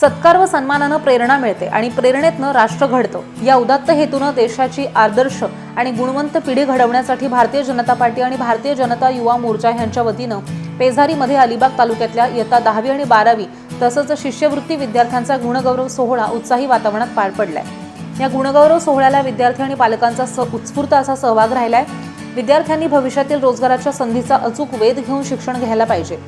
सत्कार व सन्मानानं प्रेरणा मिळते आणि प्रेरणेतनं राष्ट्र घडतं. या उदात्त हेतूनं देशाची आदर्श आणि गुणवंत पिढी घडवण्यासाठी भारतीय जनता पार्टी आणि भारतीय जनता युवा मोर्चा यांच्या वतीनं पेझारीमध्ये अलिबाग तालुक्यातल्या इयत्ता दहावी आणि बारावी तसंच शिष्यवृत्ती विद्यार्थ्यांचा गुणगौरव सोहळा उत्साही वातावरणात पार पडलाय. या गुणगौरव सोहळ्याला विद्यार्थी आणि पालकांचा स उत्स्फूर्त असा सहभाग राहिलाय. विद्यार्थ्यांनी भविष्यातील रोजगाराच्या संधीचा अचूक वेध घेऊन शिक्षण घ्यायला पाहिजे.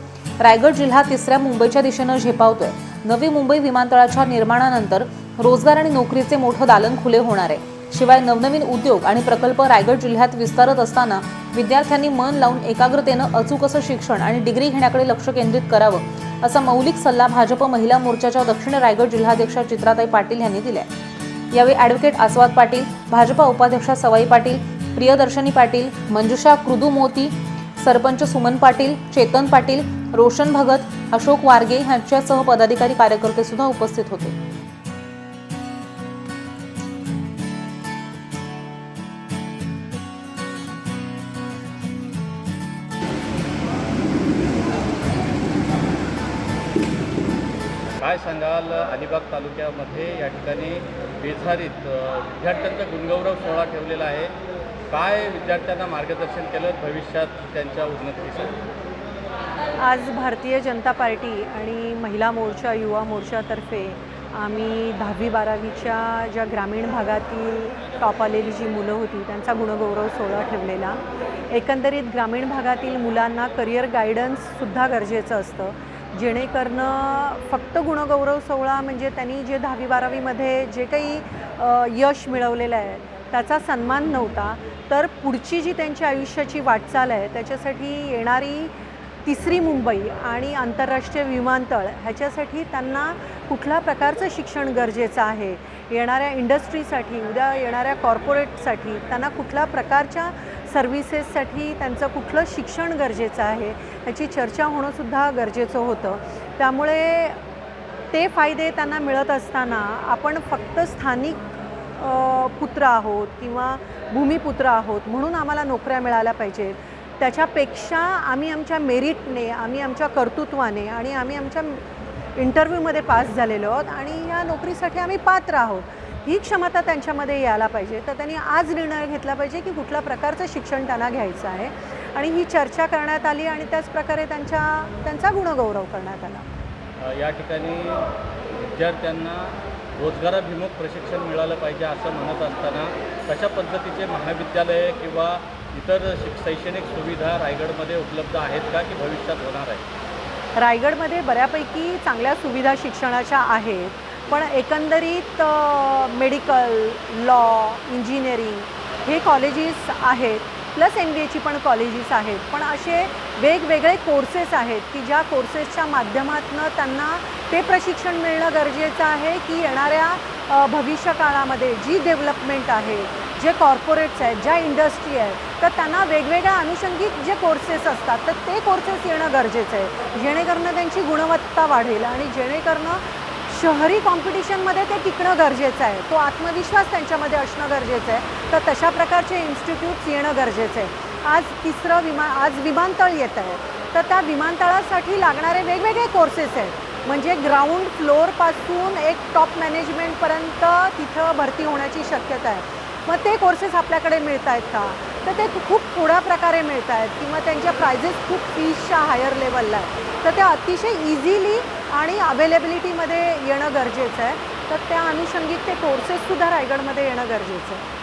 रायगड जिल्हा तिसऱ्या मुंबईच्या दिशेनं झेपावतोय. नवी मुंबई विमानतळाच्या निर्माणानंतर रोजगार आणि नोकरीचे मोठं दालन खुले होणार आहे. शिवाय नवनवीन उद्योग आणि प्रकल्प रायगड जिल्ह्यात विस्तारत असताना विद्यार्थ्यांनी मन लावून एकाग्रतेनं अचूक असं शिक्षण आणि डिग्री घेण्याकडे लक्ष केंद्रित करावं असा मौलिक सल्ला भाजप महिला मोर्चाच्या दक्षिण रायगड जिल्हाध्यक्षा चित्राताई पाटील यांनी दिलाय. यावेळी ॲडव्होकेट आस्वाद पाटील भाजपा उपाध्यक्षा सवाई पाटील प्रियदर्शनी पाटील मंजुषा कृदू मोती सरपंच सुमन पाटील चेतन पाटील रोशन भगत अशोक वारगे यांच्यासह पदाधिकारी कार्यकर्ते सुद्धा उपस्थित होते. काय सांगाल अलिबाग तालुक्यामध्ये? या ठिकाणी बेझारीत विद्यार्थ्यांचा गुणगौरव सोहळा ठेवलेला आहे. काय विद्यार्थ्यांना मार्गदर्शन केलं? भविष्यात त्यांच्या उन्नतीसाठी. आज भारतीय जनता पार्टी आणि महिला मोर्चा युवा मोर्चातर्फे आम्ही दहावी बारावीच्या ज्या ग्रामीण भागातील टॉप आलेली जी मुलं होती त्यांचा गुणगौरव सोहळा ठेवलेला. एकंदरीत ग्रामीण भागातील मुलांना करिअर गायडन्ससुद्धा गरजेचं असतं. जेणेकरणं फक्त गुणगौरव सोहळा म्हणजे त्यांनी जे दहावी बारावीमध्ये जे काही यश मिळवलेलं आहे त्याचा सन्मान नव्हता. तर पुढची जी त्यांची आयुष्याची वाटचाल आहे त्याच्यासाठी येणारी तिसरी मुंबई आणि आंतरराष्ट्रीय विमानतळ ह्याच्यासाठी त्यांना कुठल्या प्रकारचं शिक्षण गरजेचं आहे? येणाऱ्या इंडस्ट्रीसाठी उद्या येणाऱ्या कॉर्पोरेटसाठी त्यांना कुठल्या प्रकारच्या सर्व्हिसेससाठी त्यांचं कुठलं शिक्षण गरजेचं आहे? ह्याची चर्चा होणंसुद्धा गरजेचं होतं. त्यामुळे ते फायदे त्यांना मिळत असताना आपण फक्त स्थानिक पुत्र आहोत किंवा भूमिपुत्र आहोत म्हणून आम्हाला नोकऱ्या मिळाल्या पाहिजेत. त्याच्यापेक्षा आम्ही आमच्या मेरिटने आम्ही आमच्या कर्तृत्वाने आणि आम्ही आमच्या इंटरव्ह्यूमध्ये पास झालेलो आहोत आणि या नोकरीसाठी आम्ही पात्र आहोत. ही क्षमता त्यांच्यामध्ये यायला पाहिजे. तर त्यांनी आज निर्णय घेतला पाहिजे की कुठल्या प्रकारचं शिक्षण त्यांना घ्यायचं आहे. आणि ही चर्चा करण्यात आली आणि त्याचप्रकारे त्यांच्या त्यांचा गुणगौरव करण्यात आला. या ठिकाणी विद्यार्थ्यांना रोजगाराभिमुख प्रशिक्षण मिळालं पाहिजे असं म्हणत असताना कशा पद्धतीचे महाविद्यालय किंवा इतर शैक्षणिक सुविधा रायगडमध्ये उपलब्ध आहेत का की भविष्यात होणार आहे रायगडमध्ये बऱ्यापैकी चांगल्या सुविधा शिक्षणाच्या आहेत पण एकंदरीत मेडिकल लॉ इंजिनिअरिंग हे कॉलेजेस आहेत प्लस एम बी एची पण कॉलेजेस आहेत पण असे वेगवेगळे कोर्सेस आहेत की ज्या कोर्सेसच्या माध्यमातून त्यांना ते प्रशिक्षण मिळणं गरजेचं आहे की येणाऱ्या भविष्यकाळामध्ये जी डेव्हलपमेंट आहे जे कॉर्पोरेट्स आहेत ज्या इंडस्ट्री आहेत तर त्यांना वेगवेगळ्या अनुषंगिक जे कोर्सेस असतात तर ते कोर्सेस येणं गरजेचं आहे. जेणेकरून त्यांची गुणवत्ता वाढेल आणि जेणेकरून शहरी कॉम्पिटिशनमध्ये ते टिकणं गरजेचं आहे. तो आत्मविश्वास त्यांच्यामध्ये असणं गरजेचं आहे. तर तशा प्रकारचे इन्स्टिट्यूट्स येणं गरजेचं आहे. आज तिसरं विमा आज विमानतळ येत आहे. तर त्या विमानतळासाठी लागणारे वेगवेगळे कोर्सेस आहेत. म्हणजे ग्राउंड फ्लोअरपासून एक टॉप मॅनेजमेंटपर्यंत तिथं भरती होण्याची शक्यता आहे. मग ते कोर्सेस आपल्याकडे मिळत आहेत का? तर ते खूप थोड्या प्रकारे मिळत आहेत किंवा त्यांच्या प्रायझेस खूप फीजच्या हायर लेवलला आहेत. तर ते अतिशय इझिली आणि अवेलेबिलिटीमध्ये येणं गरजेचं आहे. तर त्या अनुषंगिक ते कोर्सेससुद्धा रायगडमध्ये येणं गरजेचं आहे.